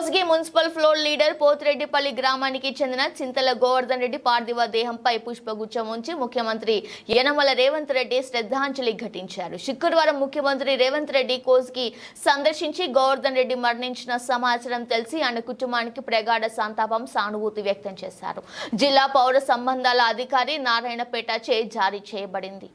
Kosgi municipal floor leader Pothireddipalli గ్రామానికి చెందిన చింతల గోవర్ధన్ రెడ్డి పార్థివ దేహంపై పుష్పగుచ్చం ఉంచి ముఖ్యమంత్రి యనమల రేవంత్ రెడ్డి శ్రద్ధాంజలి ఘటించారు. శుక్రవారం ముఖ్యమంత్రి రేవంత్ రెడ్డి కోస్గి సందర్శించి గోవర్ధన్ రెడ్డి మరణించిన సమాచారం తెలిసి ఆయన కుటుంబానికి ప్రగాఢ సంతాపం సానుభూతి వ్యక్తం చేశారు. జిల్లా పౌర సంబంధాల అధికారి నారాయణపేట చే జారీ చేయబడింది.